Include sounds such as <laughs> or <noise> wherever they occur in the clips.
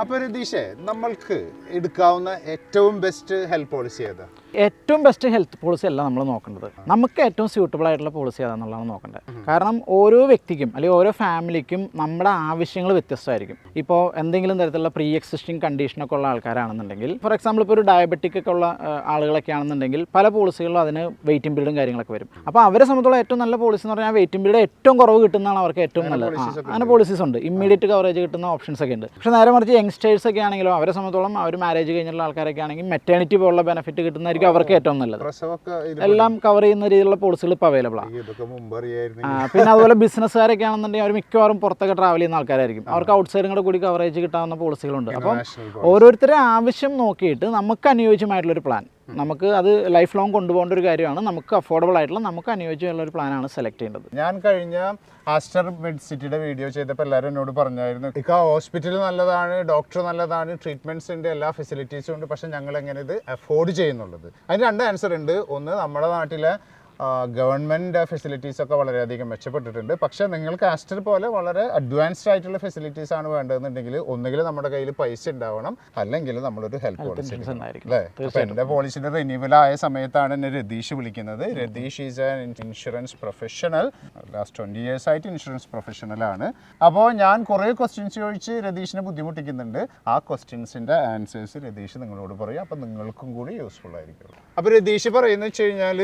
അപ്പൊ രതീഷേ നമ്മൾക്ക് എടുക്കാവുന്ന ഏറ്റവും ബെസ്റ്റ് ഹെൽത്ത് പോളിസി ഏതാ? ഏറ്റവും ബെസ്റ്റ് ഹെൽത്ത് പോളിസി അല്ല നമ്മൾ നോക്കേണ്ടത്. നമുക്ക് ഏറ്റവും സ്യൂട്ടബിൾ ആയിട്ടുള്ള പോളിസി ഏതാണെന്നുള്ളതാണ് നോക്കേണ്ടത് കാരണം ഓരോ വ്യക്തിക്കും അല്ലെങ്കിൽ ഓരോ ഫാമിലിക്കും നമ്മുടെ ആവശ്യങ്ങൾ വ്യത്യസ്തമായിരിക്കും. ഇപ്പോൾ എന്തെങ്കിലും തരത്തിലുള്ള പ്രീ എക്സിസ്റ്റിംഗ് കണ്ടീഷനൊക്കെ ഉള്ള ആൾക്കാരാണെന്നുണ്ടെങ്കിൽ ഫോർ എക്സാമ്പിൾ ഇപ്പോൾ ഒരു ഡയബറ്റിക് ഒക്കെ ഉള്ള ആളുകളൊക്കെ ആണെന്നുണ്ടെങ്കിൽ പല പോളിസികളിലും അതിന് വെയിറ്റിംഗ് പീരീഡും കാര്യങ്ങളൊക്കെ വരും. അപ്പോൾ അവരെ സംബന്ധിച്ചുള്ള ഏറ്റവും നല്ല പോളിസി എന്ന് പറഞ്ഞാൽ വെയിറ്റിംഗ് പീരീഡ് ഏറ്റവും കുറവ് കിട്ടുന്നതാണ് അവർക്ക് ഏറ്റവും നല്ലത്. അങ്ങനെ പോളിസീസ് ഉണ്ട്. ഇമ്മീഡിയറ്റ് കവറേജ് കിട്ടുന്ന ഓപ്ഷൻസ് ഒക്കെ ഉണ്ട്. പക്ഷേ നേരെ മറിച്ച് യങ്സ്റ്റേഴ്സ് ഒക്കെ ആണെങ്കിലും അവരെ സംബന്ധിച്ചോളം അവർ മാരേജ് കഴിഞ്ഞിട്ടുള്ള ആൾക്കാരൊക്കെ ആണെങ്കിൽ മെറ്റേണിറ്റി പോലുള്ള ബെനിഫിറ്റ് കിട്ടുന്നതായിരിക്കും അവർക്ക് ഏറ്റവും നല്ലത്. എല്ലാം കവർ ചെയ്യുന്ന രീതിയിലുള്ള പോളിസികൾ ഇപ്പോൾ അവൈലബിൾ ആണ് പിന്നെ അതുപോലെ ബിസിനസ്സുകാരൊക്കെ ആണെന്നുണ്ടെങ്കിൽ അവർ മിക്കവാറും പുറത്തൊക്കെ ട്രാവൽ ചെയ്യുന്ന ആൾക്കാരായിരിക്കും. അവർക്ക് ഔട്ട്സൈഡും കൂടെ കൂടി കവറേജ് കിട്ടാവുന്ന പോളിസികളുണ്ട് അപ്പം ഓരോരുത്തരുടെ ആവശ്യം നോക്കിയിട്ട് നമുക്ക് അനുയോജ്യമായിട്ടുള്ളൊരു പ്ലാൻ നമുക്ക് അത് ലൈഫ് ലോങ് കൊണ്ടുപോകേണ്ട ഒരു കാര്യമാണ്. നമുക്ക് അഫോർഡബിൾ ആയിട്ടുള്ള നമുക്ക് അനുയോജ്യമുള്ള ഒരു പ്ലാനാണ് സെലക്ട് ചെയ്യേണ്ടത്. ഞാൻ കഴിഞ്ഞ ആസ്റ്റർ മെഡ് സിറ്റിയുടെ വീഡിയോ ചെയ്തപ്പോൾ എല്ലാവരും എന്നോട് പറഞ്ഞായിരുന്നു ഇക്ക ഹോസ്പിറ്റൽ നല്ലതാണ് ഡോക്ടർ നല്ലതാണ് ട്രീറ്റ്മെന്റ്സ് ഉണ്ട് എല്ലാ ഫെസിലിറ്റീസും ഉണ്ട് പക്ഷെ ഞങ്ങൾ എങ്ങനെ ഇത് അഫോർഡ് ചെയ്യുന്നുള്ളത്? അതിന് രണ്ട് ആൻസർ ഉണ്ട്. ഒന്ന് നമ്മുടെ നാട്ടിലെ ഗവൺമെന്റ് ഫെസിലിറ്റീസൊക്കെ വളരെയധികം മെച്ചപ്പെട്ടിട്ടുണ്ട്. പക്ഷേ നിങ്ങൾക്ക് ആസ്റ്റർ പോലെ വളരെ അഡ്വാൻസ്ഡ് ആയിട്ടുള്ള ഫെസിലിറ്റീസ് ആണ് വേണ്ടതെന്നുണ്ടെങ്കിൽ ഒന്നുകിൽ നമ്മുടെ കയ്യിൽ പൈസ ഉണ്ടാവണം അല്ലെങ്കിൽ നമ്മളൊരു ഹെൽത്ത് പോളിസി അല്ലേ? അപ്പോൾ എന്റെ പോളിസിയുടെ റിന്യൂവൽ ആയ സമയത്താണ് എന്നെ രതീഷ് വിളിക്കുന്നത്. Ratheesh is an insurance professional last twenty years ആയിട്ട് ഇൻഷുറൻസ് പ്രൊഫഷണൽ ആണ്. അപ്പോൾ ഞാൻ കുറേ ക്വസ്റ്റ്യൻസ് ചോദിച്ച് രതീഷിനെ ബുദ്ധിമുട്ടിക്കുന്നുണ്ട്. ആ ക്വസ്റ്റ്യൻസിന്റെ ആൻസേഴ്സ് രതീഷ് നിങ്ങളോട് പറയും. അപ്പോൾ നിങ്ങൾക്കും കൂടി യൂസ്ഫുൾ ആയിരിക്കും. അപ്പോൾ രതീഷ് പറയുന്നത് വെച്ച് കഴിഞ്ഞാൽ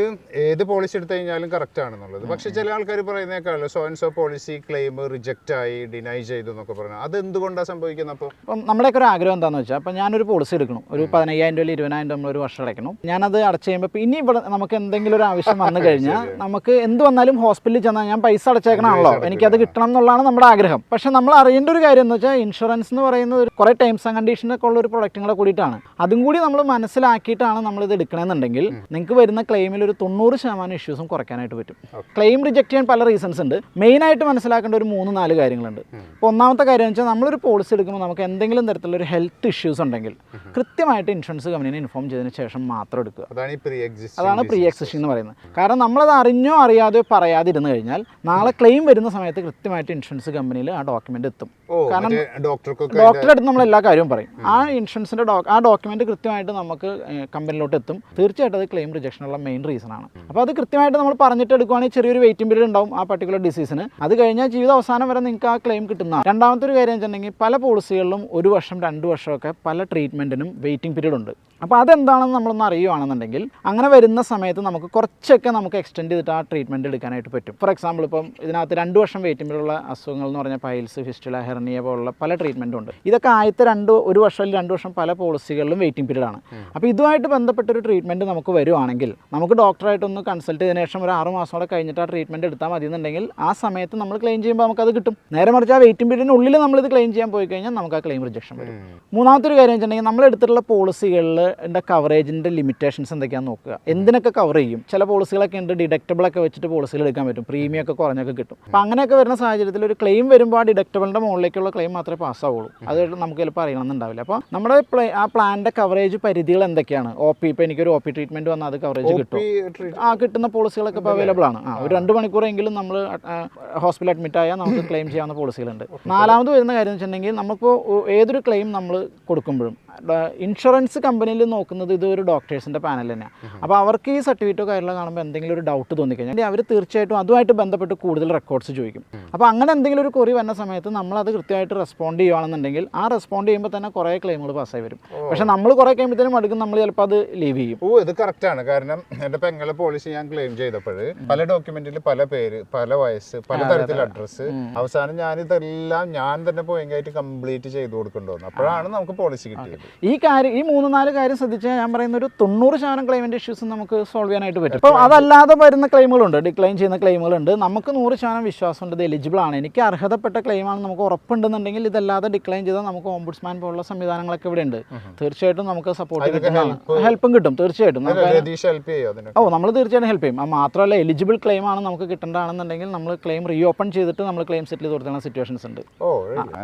ഏത് പോളിസി എടുത്തു കഴിഞ്ഞാലും കറക്റ്റ് ആണെന്നുള്ളത് പക്ഷെ ചില ആൾക്കാർ പറയുന്നേക്കാളും so and so policy claim reject ആയി ഡിനൈ ചെയ്തു എന്നൊക്കെ പറഞ്ഞു. അത് എന്തുകൊണ്ടാണ് സംഭവിക്കുന്നത് അപ്പോൾ അപ്പം നമ്മുടെയൊക്കെ ഒരു ആഗ്രഹം എന്താണെന്ന് വെച്ചാൽ അപ്പം ഞാനൊരു പോളിസി എടുക്കണം. ഒരു പതിനയ്യായിരം രൂപ ഇരുപതിനായിരം രൂപ ഒരു വർഷം അടയ്ക്കണം. ഞാനത് അടച്ചു കഴിയുമ്പോൾ ഇപ്പം ഇനി ഇവിടെ നമുക്ക് എന്തെങ്കിലും ഒരു ആവശ്യം <laughs> വന്നു കഴിഞ്ഞാൽ നമുക്ക് എന്ത് വന്നാലും ഹോസ്പിറ്റലിൽ ചെന്നാൽ ഞാൻ പൈസ അടച്ചേക്കണമല്ലോ എനിക്കത് കിട്ടണം എന്നുള്ളതാണ് നമ്മുടെ ആഗ്രഹം. പക്ഷെ നമ്മൾ അറിയേണ്ട ഒരു കാര്യം എന്ന് വെച്ചാൽ ഇൻഷുറൻസ് എന്ന് പറയുന്നത് ഒരു കുറേ ടൈംസ് ആൻഡ് കണ്ടീഷനൊക്കെ ഉള്ള ഒരു പ്രൊഡക്റ്റുകളെ കൂടിയിട്ടാണ്. അതും കൂടി നമ്മൾ മനസ്സിലാക്കിയിട്ടാണ് നമ്മളിത് എടുക്കണമെന്നുണ്ടെങ്കിൽ നിങ്ങൾക്ക് വരുന്ന ക്ലെയിമിൽ ഒരു തൊണ്ണൂറ് ശതമാനം ഇഷ്യൂസും കുറയ്ക്കാനായിട്ട് പറ്റും. ക്ലെയിം റിജക്ട് ചെയ്യാൻ പല റീസൺസ് ഉണ്ട്. മെയിൻ ആയിട്ട് മനസ്സിലാക്കേണ്ട ഒരു മൂന്ന് നാല് കാര്യങ്ങളുണ്ട്. ഇപ്പോൾ ഒന്നാമത്തെ കാര്യം എന്ന് വെച്ചാൽ നമ്മളൊരു പോളിസി എടുക്കുമ്പോൾ നമുക്ക് എന്തെങ്കിലും തരത്തിലുള്ള ഒരു ഹെൽത്ത് ഇഷ്യൂസ് ഉണ്ടെങ്കിൽ കൃത്യമായിട്ട് ഇൻഷുറൻസ് കമ്പനീനെ ഇൻഫോം ചെയ്തതിന് ശേഷം മാത്രം എടുക്കുക. അതാണ് ഈ പ്രീ എക്സിസ്റ്റ് അതാണ് പ്രീ എക്സിസ്റ്റിംഗ് എന്ന് പറയുന്നത്. കാരണം നമ്മളത് അറിഞ്ഞോ അറിയാതെയോ പറയാതിരുന്നു കഴിഞ്ഞാൽ നാളെ ക്ലെയിം വരുന്ന സമയത്ത് കൃത്യമായിട്ട് ഇൻഷുറൻസ് കമ്പനിയിൽ ആ ഡോക്യുമെന്റ് എത്തും. കാരണം ഡോക്ടറുടെ ഡോക്ടറെ അടുത്ത് നമ്മൾ എല്ലാ കാര്യവും പറയും. ആ ഇൻഷുറൻസിന്റെ ആ ഡോക്യുമെന്റ് കൃത്യമായിട്ട് നമുക്ക് കമ്പനിയിലോട്ട് എത്തും. തീർച്ചയായിട്ടും അത് ക്ലെയിം റിജക്ഷനുള്ള മെയിൻ റീസൺ ആണ്. അപ്പോൾ അത് കൃത്യമായിട്ട് നമ്മൾ പറഞ്ഞിട്ട് എടുക്കുവാണെങ്കിൽ ചെറിയൊരു വെയിറ്റിംഗ് പീരീഡ് ഉണ്ടാവും ആ പർട്ടിക്കുലർ ഡിസീസിന് അത് കഴിഞ്ഞാൽ ജീവിത അവസാനം വരെ നിങ്ങൾക്ക് ആ ക്ലെയിം കിട്ടുന്ന രണ്ടാമത്തെ ഒരു കാര്യം വെച്ചിട്ടുണ്ടെങ്കിൽ പല പോളിസികളിലും ഒരു വർഷം രണ്ട് വർഷമൊക്കെ പല ട്രീറ്റ്മെന്റിനും വെയിറ്റിംഗ് പീരീഡ് ഉണ്ട്. അപ്പോൾ അതെന്താണെന്ന് നമ്മളൊന്ന് അറിയുകയാണെന്നുണ്ടെങ്കിൽ അങ്ങനെ വരുന്ന സമയത്ത് നമുക്ക് കുറച്ചൊക്കെ നമുക്ക് എക്സ്റ്റെൻഡ് ചെയ്തിട്ട് ആ ട്രീറ്റ്മെന്റ് എടുക്കാനായിട്ട് പറ്റും. ഫോർ എക്സാമ്പിൾ ഇപ്പം ഇതിനകത്ത് രണ്ട് വർഷം വെയിറ്റിംഗ് പീരീഡ് ഉള്ള അസുഖങ്ങൾ എന്ന് പറഞ്ഞാൽ പൈൽസ് ഫിസ്റ്റുല ഹെർണിയ പോലുള്ള പല ട്രീറ്റ്മെന്റും ഉണ്ട്. ഇതൊക്കെ ആദ്യത്തെ രണ്ട് ഒരു വർഷം അല്ലെങ്കിൽ രണ്ട് വർഷം പല പോളിസികളിലും വെയിറ്റിംഗ് പീരീഡ് ആണ്. അപ്പോൾ ഇതുമായിട്ട് ബന്ധപ്പെട്ടൊരു ട്രീറ്റ്മെന്റ് നമുക്ക് വരുവാണെങ്കിൽ നമുക്ക് ഡോക്ടറായിട്ടൊന്ന് കൺസൾട്ട് ചെയ്തതിനു ശേഷം ഒരു ആറ് മാസം കൂടെ കഴിഞ്ഞിട്ട് ആ ട്രീറ്റ്മെന്റ് എടുത്താൽ മതി എന്നുണ്ടെങ്കിൽ ആ സമയത്ത് നമ്മൾ ക്ലെയിം ചെയ്യുമ്പോൾ നമുക്കത് കിട്ടും. നേരെ മറിച്ച് ആ വെയിറ്റിംഗ് പീരീഡിനുള്ളിൽ ഇത് ക്ലെയിം ചെയ്യാൻ പോയി കഴിഞ്ഞാൽ നമുക്ക് ആ ക്ലെയിം റിജക്ഷൻ വരും. മൂന്നാമത്തെ ഒരു കാര്യം വെച്ചിട്ടുണ്ടെങ്കിൽ നമ്മൾ എടുത്തിട്ടുള്ള പോളിസികളിൽ കവറേജിന്റെ ലിമിറ്റേഷൻസ് എന്തൊക്കെയാണെന്ന് നോക്കുക. എന്തിനൊക്കെ കവർ ചെയ്യും? ചില പോളിസികളൊക്കെ ഉണ്ട് ഡിഡക്റ്റബിൾ ഒക്കെ വെച്ചിട്ട് പോളിസികൾ എടുക്കാൻ പറ്റും. പ്രീമിയം ഒക്കെ കുറഞ്ഞൊക്കെ കിട്ടും. അപ്പോൾ അങ്ങനെയൊക്കെ വരുന്ന സാഹചര്യത്തിൽ ഒരു ക്ലെയിം വരുമ്പോൾ ആ ഡിഡക്റ്റബിളിന്റെ മുകളിലേക്കുള്ള ക്ലെയിം മാത്രമേ പാസ്സാവുള്ളൂ അത് നമുക്ക് ചിലപ്പോൾ അറിയണമെന്നുണ്ടാവില്ല. അപ്പോൾ നമ്മുടെ ആ പ്ലാനിന്റെ കവറേജ് പരിധികൾ എന്തൊക്കെയാണ്? ഒ പി ഇപ്പോൾ എനിക്കൊരു ഒ പി ട്രീറ്റ്മെന്റ് വന്നാൽ അത് കവറേജ് കിട്ടും ആ കിട്ടുന്ന പോളിസികളൊക്കെ ഇപ്പോൾ അവൈലബിൾ ആണ്. ആ ഒരു രണ്ട് മണിക്കൂറെങ്കിലും നമ്മൾ ഹോസ്പിറ്റൽ അഡ്മിറ്റ് ആയാൽ നമുക്ക് ക്ലെയിം ചെയ്യാവുന്ന പോളിസികളുണ്ട്. നാലാമത് വരുന്ന കാര്യം എന്ന് വെച്ചിട്ടുണ്ടെങ്കിൽ നമുക്കിപ്പോൾ ഏതൊരു ക്ലെയിം നമ്മൾ കൊടുക്കുമ്പോഴും ഇൻഷുറൻസ് കമ്പനിയിൽ നോക്കുന്നത് ഇത് ഒരു ഡോക്ടേഴ്സിന്റെ പാനൽ തന്നെയാണ് അപ്പോൾ അവർക്ക് ഈ സർട്ടിഫിക്കറ്റോ കാര്യങ്ങളോ കാണുമ്പോൾ എന്തെങ്കിലും ഒരു ഡൗട്ട് തോന്നിക്കഴിഞ്ഞാൽ അവർ തീർച്ചയായിട്ടും അതുമായിട്ട് ബന്ധപ്പെട്ട് കൂടുതൽ റെക്കോർഡ്സ് ചോദിക്കും. അപ്പോൾ അങ്ങനെ എന്തെങ്കിലും ഒരു കുറി വന്ന സമയത്ത് നമ്മളത് കൃത്യമായിട്ട് റെസ്പോണ്ട് ചെയ്യുകയാണെന്നുണ്ടെങ്കിൽ ആ റെസ്പോണ്ട് ചെയ്യുമ്പോൾ തന്നെ കുറേ ക്ലെയിമുകൾ പാസ്സായി വരും. പക്ഷേ നമ്മൾ കുറേ കഴിയുമ്പോഴത്തേനും അടുക്കും നമ്മൾ ചിലപ്പോൾ അത് ലീവ് ചെയ്യും. ഓ ഇത് കറക്റ്റാണ് ആണ്. കാരണം എന്റെ പെങ്ങളെ പോളിസി ഞാൻ ക്ലെയിം ചെയ്തപ്പോൾ പല ഡോക്യുമെന്റിൽ പല പേര് പല വയസ്സ് പല തരത്തിൽ അഡ്രസ്സ് അവസാനം ഞാൻ ഇതെല്ലാം ഞാൻ തന്നെ പോയെങ്കിൽ കംപ്ലീറ്റ് ചെയ്ത് കൊടുക്കേണ്ടി വന്നു അപ്പോഴാണ് നമുക്ക് പോളിസി കിട്ടിയത്. ഈ കാര്യം ഈ മൂന്ന് നാല് കാര്യം ശ്രദ്ധിച്ചാൽ ഞാൻ പറയുന്ന ഒരു തൊണ്ണൂറ് ശതമാനം ക്ലെയിമിന്റെ ഇഷ്യൂസ് നമുക്ക് സോൾവ് ചെയ്യാനായിട്ട് പറ്റും. അപ്പോൾ അതല്ലാതെ വരുന്ന ക്ലെയിമുകളുണ്ട് ഡിക്ലൈൻ ചെയ്യുന്ന ക്ലെയിമുകളുണ്ട് നമുക്ക് നൂറ് ശതമാനം വിശ്വാസമുണ്ട് ഇത് എലിജിബിൾ ആണ്. എനിക്ക് അർഹതപ്പെട്ട ക്ലെയിമാണ് നമുക്ക് ഉറപ്പുണ്ടെന്നുണ്ടെങ്കിൽ ഇതല്ലാതെ ഡിക്ലൈൻ ചെയ്താൽ നമുക്ക് ഓംബുഡ്സ്മാൻ പോലുള്ള സംവിധാനങ്ങളൊക്കെ ഇവിടെ ഉണ്ട്. തീർച്ചയായിട്ടും നമുക്ക് സപ്പോർട്ട് കിട്ടുന്നതാണ് ഹെൽപ്പും കിട്ടും തീർച്ചയായിട്ടും. ഓ നമ്മൾ തീർച്ചയായിട്ടും ഹെൽപ്പ് ചെയ്യും. മാത്രമല്ല എലിജിബിൾ ക്ലെയിം ആണ് നമുക്ക് കിട്ടേണ്ടതാണെന്നുണ്ടെങ്കിൽ നമ്മൾ ക്ലെയിം റീ ഓപ്പൺ ചെയ്തിട്ട് നമ്മൾ ക്ലെയിം സെറ്റിൽ ചെയ്ത് കൊടുക്കുന്ന സിറ്റുവേഷൻസ് ഉണ്ട്. ഓ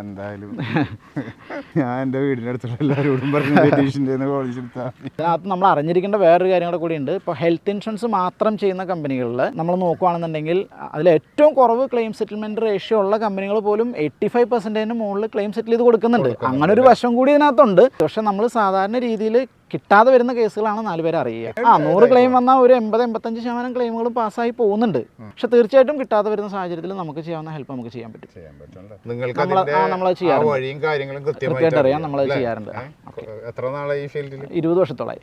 എന്തായാലും. <laughs> ഞാൻ എന്റെ വീടിന്റെ അടുത്തുള്ള എല്ലാവരും പറഞ്ഞു മതി. ഇതിനകത്ത് നമ്മൾ അറിഞ്ഞിരിക്കേണ്ട വേറൊരു കാര്യം കൂടെ ഉണ്ട് ഇപ്പോൾ ഹെൽത്ത് ഇൻഷുറൻസ് മാത്രം ചെയ്യുന്ന കമ്പനികളിൽ നമ്മൾ നോക്കുകയാണെന്നുണ്ടെങ്കിൽ അതിൽ ഏറ്റവും കുറവ് ക്ലെയിം സെറ്റിൽമെന്റ് റേഷ്യോ ഉള്ള കമ്പനികൾ പോലും എയ്റ്റി ഫൈവ് പെർസെന്റേജിന് മുകളിൽ ക്ലെയിം സെറ്റിൽ ചെയ്ത് കൊടുക്കുന്നുണ്ട്. അങ്ങനെ ഒരു വശം കൂടി ഇതിനകത്തുണ്ട്. പക്ഷെ നമ്മൾ സാധാരണ രീതിയിൽ കിട്ടാതെ വരുന്ന കേസുകളാണ് നാല് പേരെ അറിയുക. ആ നൂറ് ക്ലെയിം വന്നാൽ ഒരു എൺപത് എൺപത്തഞ്ച് ശതമാനം ക്ലെയിമുകളും പാസ്സായി പോകുന്നുണ്ട്. പക്ഷെ തീർച്ചയായിട്ടും കിട്ടാതെ വരുന്ന സാഹചര്യത്തിൽ നമുക്ക് ചെയ്യാവുന്ന ഹെൽപ്പ് നമുക്ക് ചെയ്യാൻ പറ്റും. ചെയ്യാൻ പറ്റുമല്ലോ നിങ്ങൾക്ക് നമ്മൾ ആ, നമ്മളത് ചെയ്യാറുണ്ട്. കാര്യങ്ങളും കൃത്യമായിട്ട് അറിയാം നമ്മളത് ചെയ്യാറുണ്ട്. എത്ര നാളായി ഈ ഫീൽഡിൽ ഇരുപത് വർഷത്തോളായി.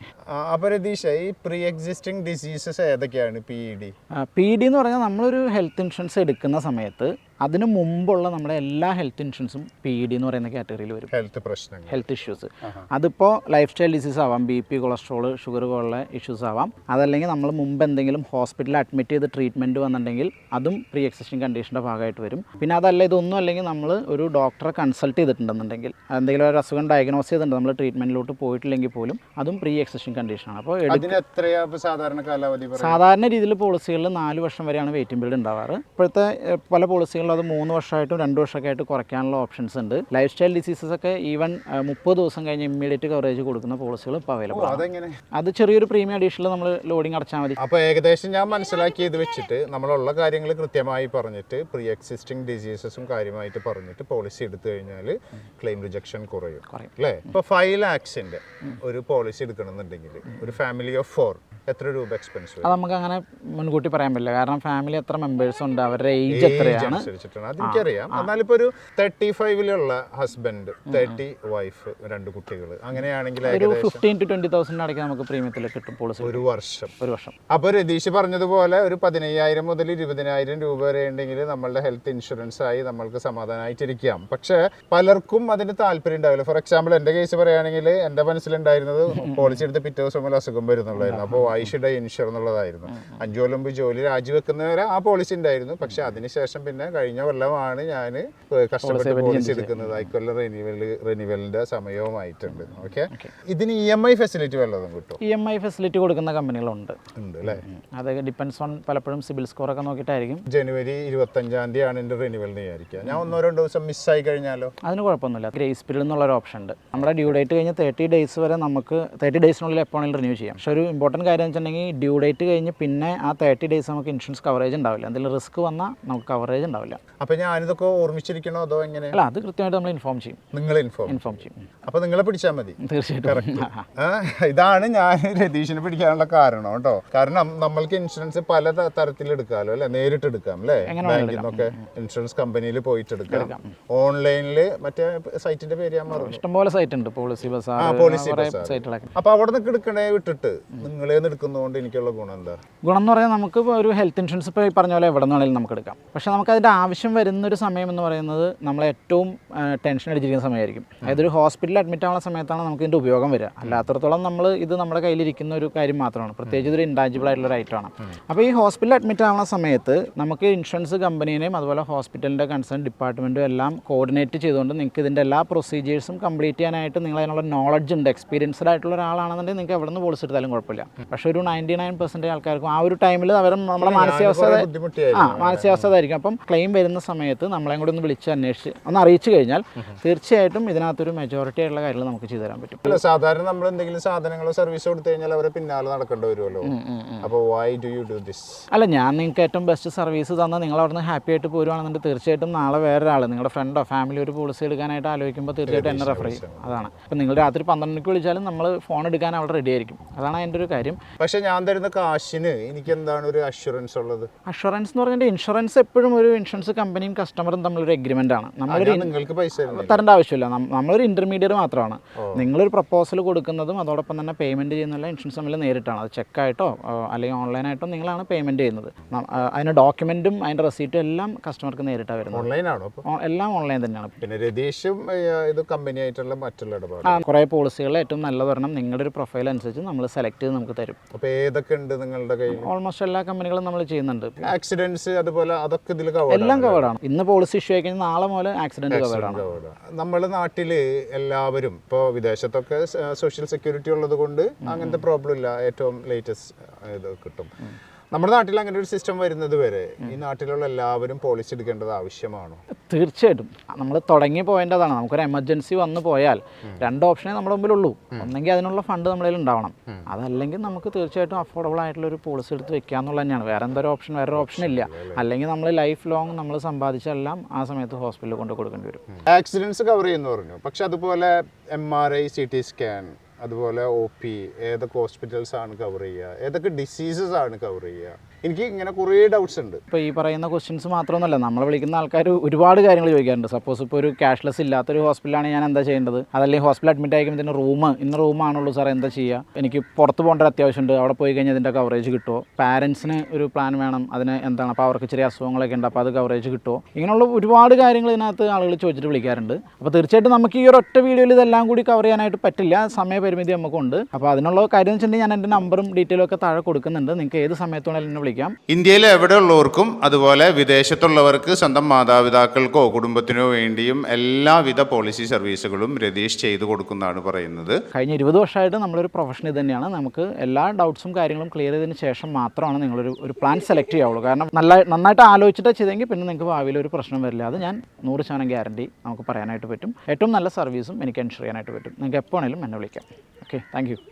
അപ്പൊ രതീഷ് ഈ പ്രീ എക്സിസ്റ്റിംഗ് ഡിസീസസ് ഏതൊക്കെയാണ് P E D P D എന്ന് പറഞ്ഞാൽ നമ്മളൊരു ഹെൽത്ത് ഇൻഷുറൻസ് എടുക്കുന്ന സമയത്ത് അതിന് മുമ്പുള്ള നമ്മുടെ എല്ലാ ഹെൽത്ത് ഇൻഷുറൻസും പി ഡി എന്ന് പറയുന്ന കാറ്റഗറിയിൽ വരും. ഹെൽത്ത് പ്രശ്നങ്ങൾ. ഹെൽത്ത് ഇഷ്യൂസ് അതിപ്പോൾ ലൈഫ് സ്റ്റൈൽ ഡിസീസ് ആവാം ബി പി കൊളസ്ട്രോൾ ഷുഗർ പോലുള്ള ഇഷ്യൂസ് ആവാം. അതല്ലെങ്കിൽ നമ്മൾ മുമ്പ് എന്തെങ്കിലും ഹോസ്പിറ്റലിൽ അഡ്മിറ്റ് ചെയ്ത് ട്രീറ്റ്മെന്റ് വന്നിട്ടുണ്ടെങ്കിൽ അതും പ്രീ എക്സിസ്റ്റിംഗ് കണ്ടീഷന്റെ ഭാഗമായിട്ട് വരും. പിന്നെ അതല്ല ഇതൊന്നും അല്ലെങ്കിൽ നമ്മൾ ഒരു ഡോക്ടറെ കൺസൾട്ട് ചെയ്തിട്ടുണ്ടെന്നുണ്ടെങ്കിൽ എന്തെങ്കിലും ഒരു അസുഖം ഡയഗ്നോസ് ചെയ്തിട്ടുണ്ട് നമ്മൾ ട്രീറ്റ്മെന്റിലോട്ട് പോയിട്ടില്ലെങ്കിൽ പോലും അതും പ്രീ എക്സിസ്റ്റിംഗ് കണ്ടീഷനാണ് അപ്പോൾ സാധാരണ കാലാവധി? സാധാരണ രീതിയിൽ പോളിസികളിൽ നാല് വർഷം വരെയാണ് വെയിറ്റിംഗ് പീരീഡ് ഉണ്ടാവാറ്. ഇപ്പോഴത്തെ പല പോളിസികളിലും അത് മൂന്ന് വർഷമായിട്ടും രണ്ട് വർഷമൊക്കെ ആയിട്ട് കുറയ്ക്കാനുള്ള ഓപ്ഷൻസ് ഉണ്ട്. ലൈഫ് സ്റ്റൈൽ ഡിസീസസ് ഒക്കെ ഈവൻ മുപ്പത് ദിവസം കഴിഞ്ഞ് ഇമ്മീഡിയറ്റ് കവറേജ് കൊടുക്കുന്ന പോളിസികൾ ഇപ്പോൾ അവൈലബിൾ അതെങ്ങനെ? അത് ചെറിയൊരു പ്രീമിയം അഡീഷണൽ നമ്മൾ ലോഡിംഗ് അടച്ചാൽ മതി. അപ്പോൾ ഏകദേശം ഞാൻ മനസ്സിലാക്കി ഇത് വെച്ചിട്ട് നമ്മളുള്ള കാര്യങ്ങൾ കൃത്യമായി പറഞ്ഞിട്ട് പ്രീ എക്സിസ്റ്റിംഗ് ഡിസീസസും കാര്യമായിട്ട് പറഞ്ഞിട്ട് പോളിസി എടുത്തു കഴിഞ്ഞാൽ ക്ലെയിം റിജക്ഷൻ കുറയും. അല്ലേ? ഇപ്പോൾ ഫൈവ് ലാക്സിന്റെ ഒരു പോളിസി എടുക്കണമെന്നുണ്ടെങ്കിൽ ഒരു ഫാമിലി ഓഫ് ഫോർ എത്ര രൂപ എക്സ്പെൻസ് അത് നമുക്ക് അങ്ങനെ മുൻകൂട്ടി പറയാൻ പറ്റില്ല. കാരണം ഫാമിലി എത്ര മെമ്പേഴ്സ് ഉണ്ട് അവരുടെ ഏജ് എത്രയാണ്. അനുസരിച്ചിട്ടാണ് അതെനിക്കറിയാം എന്നാലിപ്പോ ഒരു തേർട്ടി ഫൈവിലുള്ള ഹസ്ബൻഡ് തേർട്ടി വൈഫ് രണ്ട് കുട്ടികൾ അങ്ങനെയാണെങ്കിൽ ഒരു ഏകദേശം ഫിഫ്റ്റീൻ ടു ട്വന്റി തൗസൻഡ് അടയ്ക്ക് നമുക്ക് പ്രീമിയത്തിൽ കിട്ടും പോളിസി ഒരു വർഷം. ഒരു വർഷം. അപ്പൊ രതീഷ് പറഞ്ഞതുപോലെ ഒരു പതിനയ്യായിരം മുതൽ ഇരുപതിനായിരം രൂപ വരെ ഉണ്ടെങ്കിൽ നമ്മളുടെ ഹെൽത്ത് ഇൻഷുറൻസ് ആയി നമ്മൾക്ക് സമാധാനമായിട്ടിരിക്കാം പക്ഷെ പലർക്കും അതിന് താല്പര്യം ഉണ്ടാവില്ല. ഫോർ എക്സാമ്പിൾ എന്റെ കേസ് പറയുകയാണെങ്കിൽ എന്റെ മനസ്സിലുണ്ടായിരുന്നത് പോളിസി എടുത്ത് പിറ്റേ ദിവസം മുതൽ അസുഖം വരുന്നുള്ളായിരുന്നു അപ്പോൾ ഐ ഷുഡ് ഇൻഷുർ എന്നുള്ളതായിരുന്നു. അഞ്ചു കൊല്ലം ജോലി രാജിവെക്കുന്നവരെ ആ പോളിസി ഉണ്ടായിരുന്നു. പക്ഷെ അതിനുശേഷം പിന്നെ കഴിഞ്ഞ കൊല്ലമാണ് ഞാൻ കഷ്ടപ്പെട്ട് പോളിസി എടുക്കുന്നത്. ഇക്കൊല്ലം റിന്യൂവൽ റിന്യൂവലിന്റെ സമയവുമായിട്ടുണ്ട്. ഓക്കെ ഇതിന് ഇ എം ഐ ഫെസിലിറ്റി വല്ലതും കിട്ടും ഇ എം ഐ ഫെസിലിറ്റി കൊടുക്കുന്ന കമ്പനികളുണ്ട്. ഉണ്ട് അല്ലേ? അത് ഡിപ്പെൻസ് ഓൺ പലപ്പോഴും സിബിൽ സ്കോർ ഒക്കെ നോക്കിയിട്ടായിരിക്കും. ജനുവരി ഇരുപത്തഞ്ചാം തീയതിയാണ് എന്റെ റിന്യൂവൽ വിചാരിക്കുക. ഞാൻ ഒന്നോ രണ്ടോ ദിവസം ആയി കഴിഞ്ഞാലോ? അതിന് കുഴപ്പമൊന്നുമില്ല. ഗ്രേസ് പീരീഡ് എന്നുള്ള ഒരു ഓപ്ഷൻ ഉണ്ട്. നമ്മുടെ ഡ്യൂ ഡേറ്റ് കഴിഞ്ഞ് തേർട്ടി ഡേയ്സ് വരെ നമുക്ക് തേർട്ടി ഡേയ്സിനുള്ളിൽ എപ്പോഴെങ്കിലും റിന്യൂ ചെയ്യാം. പക്ഷെ ഒരു ഇമ്പോർട്ടന്റ് കാര്യം വെച്ചിട്ടുണ്ടെങ്കിൽ ഡ്യൂ ഡേറ്റ് കഴിഞ്ഞ് പിന്നെ ആ തേർട്ടി ഡേയ്സ് നമുക്ക് ഇൻഷുറൻസ് കവറേജ് ഉണ്ടാവില്ല. എന്തെങ്കിലും റിസ്ക് വന്നാൽ നമുക്ക് കവറേജ് ഉണ്ടാവില്ല. അപ്പൊ ഞാനിതൊക്കെ ഓർമ്മിച്ചിരിക്കണോ അതോ എങ്ങനെ? അല്ല അത് കൃത്യമായിട്ട് നമ്മൾ ഇൻഫോം ചെയ്യും. നിങ്ങൾ ഇൻഫോം ഇൻഫോം ചെയ്യും. അപ്പോൾ നിങ്ങളെ പിടിച്ചാൽ മതി. തീർച്ചയായിട്ടും. ഇതാണ് ഞാൻ രതീഷിനെ പിടിക്കാനുള്ള കാരണം കേട്ടോ. കാരണം നമ്മൾക്ക് ഇൻഷുറൻസ് പല തരത്തിൽ എടുക്കാമല്ലോ അല്ലെ? നേരിട്ട് എടുക്കാം. അല്ലേ ബാങ്കിൽ നിന്നൊക്കെ ഇൻഷുറൻസ് കമ്പനിയിൽ പോയിട്ട് എടുക്കാം. ഓൺലൈനിൽ മറ്റേ സൈറ്റിന്റെ പേര് ഞാൻ മറന്നു. ഇഷ്ടംപോലെ സൈറ്റ് ഉണ്ട്. പോളിസി ബസാർ പോളിസി സൈറ്റുകളൊക്കെ അപ്പൊ അവിടെ നിന്ന് എടുക്കണേ വിട്ടിട്ട് നിങ്ങളെ എടുക്കുന്നതുകൊണ്ട് എനിക്കുള്ള ഗുണം എന്താ? ഗുണം എന്ന് പറഞ്ഞാൽ നമുക്ക് ഒരു ഹെൽത്ത് ഇൻഷുറൻസ് ഇപ്പോൾ ഈ പറഞ്ഞ പോലെ എവിടെ നിന്നാണെങ്കിലും നമുക്ക് എടുക്കാം. പക്ഷെ നമുക്ക് അതിന്റെ ആവശ്യം വരുന്നൊരു സമയം എന്ന് പറയുന്നത് നമ്മൾ ഏറ്റവും ടെൻഷൻ അടിച്ചിരിക്കുന്ന സമയമായിരിക്കും. അതായത് ഒരു ഹോസ്പിറ്റലിൽ അഡ്മിറ്റ് ആവുന്ന സമയത്താണ് നമുക്ക് ഇതിന്റെ ഉപയോഗം വരിക. അല്ലാത്തടത്തോളം നമ്മൾ ഇത് നമ്മുടെ കയ്യിലിരിക്കുന്ന ഒരു കാര്യം മാത്രമാണ്. പ്രത്യേകിച്ച് ഒരു ഇൻടാഞ്ചിബിൾ ആയിട്ടുള്ള ഒരു ഐറ്റമാണ് അപ്പോൾ ഈ ഹോസ്പിറ്റലിൽ അഡ്മിറ്റ് ആവുന്ന സമയത്ത് നമുക്ക് ഇൻഷുറൻസ് കമ്പനീനെയും അതുപോലെ ഹോസ്പിറ്റലിന്റെ കൺസേൺ ഡിപ്പാർട്ട്മെന്റും എല്ലാം കോർഡിനേറ്റ് ചെയ്തുകൊണ്ട് നിങ്ങൾക്ക് ഇതിന്റെ എല്ലാ പ്രൊസീജിയേഴ്സും കംപ്ലീറ്റ് ചെയ്യാനായിട്ട് നിങ്ങൾ അതിനുള്ള നോളജ് ഉണ്ട്. എക്സ്പീരിയൻസ്ഡ് ആയിട്ടുള്ള ഒരാളാണെന്നുണ്ടെങ്കിൽ നിങ്ങൾക്ക് എവിടെ നിന്ന് പോളിസി എടുത്താലും കുഴപ്പമില്ല. പക്ഷേ ഒരു നയന്റി നയൻ പെർസെന്റേജ് ആൾക്കാർക്കും ആ ഒരു ടൈമിൽ അവർ നമ്മുടെ മാനസികാവസ്ഥ ആ മാനസികാവസ്ഥ ആയിരിക്കും അപ്പം ക്ലെയിം വരുന്ന സമയത്ത് നമ്മളെയും കൂടി ഒന്ന് വിളിച്ച് അന്വേഷിച്ച് ഒന്ന് അറിയിച്ചു കഴിഞ്ഞാൽ തീർച്ചയായിട്ടും ഇതിനകത്തൊരു മെജോറിറ്റി ആയിട്ടുള്ള കാര്യങ്ങൾ നമുക്ക് ചെയ്തു തരാൻ പറ്റും. അല്ല സാധാരണ നമ്മൾ എന്തെങ്കിലും സാധനങ്ങളോ സർവീസ് കൊടുത്തു കഴിഞ്ഞാൽ അവരെ പിന്നാലെ നടക്കേണ്ടി വരുമല്ലോ. അപ്പോൾ why do you do this അല്ല ഞാൻ നിങ്ങൾക്ക് ഏറ്റവും ബെസ്റ്റ് സർവീസ് തന്നാൽ നിങ്ങൾ അവിടെ നിന്ന് ഹാപ്പി ആയിട്ട് പോരുവാണെന്നുണ്ടെങ്കിൽ തീർച്ചയായിട്ടും നാളെ വേറൊരാൾ നിങ്ങളുടെ ഫ്രണ്ടോ ഫാമിലി ഒരു പോളിസി എടുക്കാനായിട്ട് ആലോചിക്കുമ്പോൾ തീർച്ചയായിട്ടും എന്നെ റെഫർ ചെയ്യും. അതാണ്. അപ്പോൾ നിങ്ങൾ രാത്രി പന്ത്രണ്ട് മണിക്ക് വിളിച്ചാലും നമ്മൾ ഫോൺ എടുക്കാൻ അവിടെ റെഡി ആയിരിക്കും. അതാണ് അതിന്റെ ഒരു കാര്യം. പക്ഷേ ഞാൻ തരുന്ന കാശിന് എനിക്ക് എന്താണ് ഒരു അഷുറൻസ് ഉള്ളത്? അഷുറൻസ് എന്ന് പറഞ്ഞാൽ ഇൻഷുറൻസ് എപ്പോഴും ഒരു ഇൻഷുറൻസ് കമ്പനിയും കസ്റ്റമറും തമ്മിലൊരു എഗ്രിമെന്റ് ആണ്. നമ്മളൊരു നിങ്ങൾക്ക് പൈസ തരേണ്ട ആവശ്യമില്ല. നമ്മളൊരു ഇന്റർമീഡിയറ്റ് മാത്രമാണ്. നിങ്ങളൊരു പ്രപ്പോസൽ കൊടുക്കുന്നതും അതോടൊപ്പം തന്നെ പേയ്മെന്റ് ചെയ്യുന്നില്ല ഇൻഷുറൻസ് തമ്മിൽ നേരിട്ടാണ്. അത് ചെക്കായിട്ടോ അല്ലെങ്കിൽ ഓൺലൈനായിട്ടോ നിങ്ങളാണ് പേയ്മെന്റ് ചെയ്യുന്നത്. അതിന് ഡോക്യുമെന്റും അതിന്റെ റെസീറ്റും എല്ലാം കസ്റ്റമർക്ക് നേരിട്ടാണ് വരുന്നത്. ഓൺലൈനാണോ എല്ലാം ഓൺലൈൻ തന്നെയാണ്. പിന്നെ രതീഷും ഇത് കമ്പനി ആയിട്ടുള്ള മറ്റുള്ള ഇടപാട് കുറേ പോളിസികൾ ഏറ്റവും നല്ല പറഞ്ഞാൽ നിങ്ങളുടെ ഒരു പ്രൊഫൈൽ അനുസരിച്ച് നമ്മൾ സെലക്ട് ചെയ്ത് നമുക്ക് തരും. അപ്പോൾ ഏതൊക്കെ ഉണ്ട് നിങ്ങളുടെ കയ്യിൽ ഓൾമോസ്റ്റ് എല്ലാ കമ്പനികളും നമ്മൾ ചെയ്യുന്നുണ്ട്. ആക്സിഡൻസ് അതുപോലെ അതൊക്കെ ഇതിൽ കവർ എല്ലാം കവേഡാണ് ഇന്ന് പോളിസി ഇഷ്യൂ ആയി കഴിഞ്ഞാൽ നാളെ മുതൽ ആക്സിഡന്റ് കവേഡാണ് നമ്മുടെ നാട്ടിൽ എല്ലാവരും ഇപ്പോൾ വിദേശത്തൊക്കെ സോഷ്യൽ സെക്യൂരിറ്റി ഉള്ളത് കൊണ്ട് അങ്ങനത്തെ പ്രോബ്ലം ഇല്ല. ഏറ്റവും ലേറ്റസ്റ്റ് ഇത് കിട്ടും. നമ്മുടെ നാട്ടിൽ അങ്ങനെ ഒരു സിസ്റ്റം വരുന്നത് വരെ ഈ നാട്ടിലുള്ള എല്ലാവരും പോളിസി എടുക്കേണ്ടത് ആവശ്യമാണോ. തീർച്ചയായിട്ടും. നമ്മൾ തുടങ്ങി പോയിന്റ് അതാണ് നമുക്കൊരു എമർജൻസി വന്നു പോയാൽ രണ്ട് ഓപ്ഷനേ നമ്മുടെ മുമ്പിലുള്ളൂ. ഒന്നെങ്കിൽ അതിനുള്ള ഫണ്ട് നമ്മളിൽ ഉണ്ടാവണം. അതല്ലെങ്കിൽ നമുക്ക് തീർച്ചയായിട്ടും അഫോർഡബിൾ ആയിട്ടുള്ള ഒരു പോളിസി എടുത്ത് വെക്കുക എന്നുള്ളത് തന്നെയാണ് വേറെ എന്തൊരു ഓപ്ഷൻ വേറെ ഓപ്ഷൻ ഇല്ല. അല്ലെങ്കിൽ നമ്മൾ ലൈഫ് ലോങ് നമ്മൾ സമ്പാദിച്ചെല്ലാം ആ സമയത്ത് ഹോസ്പിറ്റലിൽ കൊണ്ട് കൊടുക്കേണ്ടി വരും. ആക്സിഡൻസ് കവർ ചെയ്യുന്നു പറഞ്ഞു. പക്ഷെ അതുപോലെ M R I C T scan അതുപോലെ ഒ പി ഏതൊക്കെ ഹോസ്പിറ്റൽസ് ആണ് കവർ ചെയ്യുക? ഏതൊക്കെ ഡിസീസസ് ആണ് കവർ ചെയ്യുക? എനിക്ക് ഇങ്ങനെ കുറേ ഡൗട്ട്സ് ഉണ്ട്. ഇപ്പോൾ ഈ പറയുന്ന ക്വസ്റ്റ്യൻസ് മാത്രമൊന്നുമല്ല. നമ്മൾ വിളിക്കുന്ന ആൾക്കാർ ഒരുപാട് കാര്യങ്ങൾ ചോദിക്കാറുണ്ട്. സപ്പോസ് ഇപ്പോൾ ഒരു ക്യാഷ്ലെസ് ഇല്ലാത്തൊരു ഹോസ്പിറ്റലാണ് ഞാൻ എന്താ ചെയ്യേണ്ടത്? അതല്ലെങ്കിൽ ഹോസ്പിറ്റൽ അഡ്മിറ്റ് ആയിക്കുമ്പോൾ റൂം ഇന്ന റൂമാണുള്ളൂ സാർ എന്താ ചെയ്യുക എനിക്ക് പുറത്ത് പോകേണ്ട അത്യാവശ്യമുണ്ട് അവിടെ പോയി കഴിഞ്ഞാൽ ഇതിന്റെ കവറേജ് കിട്ടുമോ പാരൻസിന് ഒരു പ്ലാൻ വേണം. അതിന് എന്താണ്? അപ്പോൾ അവർക്ക് ചെറിയ അസുഖങ്ങളൊക്കെ ഉണ്ട്. അപ്പോൾ അത് കവറേജ് കിട്ടുമോ ഇങ്ങനെയുള്ള ഒരുപാട് കാര്യങ്ങൾ ഇതിനകത്ത് ആളുകൾ ചോദിച്ചിട്ട് വിളിക്കാറുണ്ട്. അപ്പോൾ തീർച്ചയായിട്ടും നമുക്ക് ഈ ഒരു ഒറ്റ വീഡിയോയിൽ ഇതെല്ലാം കൂടി കവർ ചെയ്യാനായിട്ട് പറ്റില്ല. സമയപരിമിതി നമുക്കുണ്ട്. അപ്പോൾ അതിനുള്ള കാര്യം എന്ന് വെച്ചിട്ടുണ്ടെങ്കിൽ ഞാൻ എന്റെ നമ്പറും ഡീറ്റെയിലും ഒക്കെ താഴെ കൊടുക്കുന്നുണ്ട്. നിങ്ങൾക്ക് ഏത് സമയത്തോടെ എന്നെ വിളിക്കാം. ഇന്ത്യയിൽ എവിടെയുള്ളവർക്കും അതുപോലെ വിദേശത്തുള്ളവർക്ക് സ്വന്തം മാതാപിതാക്കൾക്കോ കുടുംബത്തിനോ വേണ്ടിയും എല്ലാവിധ പോളിസി സർവീസുകളും രതീഷ് ചെയ്തു കൊടുക്കുന്നതാണ് പറയുന്നത്. കഴിഞ്ഞ ഇരുപത് വർഷമായിട്ട് നമ്മളൊരു പ്രൊഫഷണൽ തന്നെയാണ്. നമുക്ക് എല്ലാ ഡൗട്ട്സും കാര്യങ്ങളും ക്ലിയർ ചെയ്തതിന് ശേഷം മാത്രമാണ് നിങ്ങളൊരു ഒരു പ്ലാൻ സെലക്ട് ചെയ്യാവുള്ളൂ. കാരണം നല്ല നന്നായിട്ട് ആലോചിച്ചിട്ട് ചെയ്തെങ്കിൽ പിന്നെ നിങ്ങൾക്ക് ഭാവിയിൽ ഒരു പ്രശ്നം വരില്ല. അത് ഞാൻ നൂറ് ശതമാനം ഗ്യാരണ്ടി നമുക്ക് പറയാനായിട്ട് പറ്റും. ഏറ്റവും നല്ല സർവീസും എനിക്ക് എൻഷുർ ചെയ്യാനായിട്ട് പറ്റും. നിങ്ങൾക്ക് എപ്പോൾ ആണെങ്കിലും എന്നെ വിളിക്കാം. Okay thank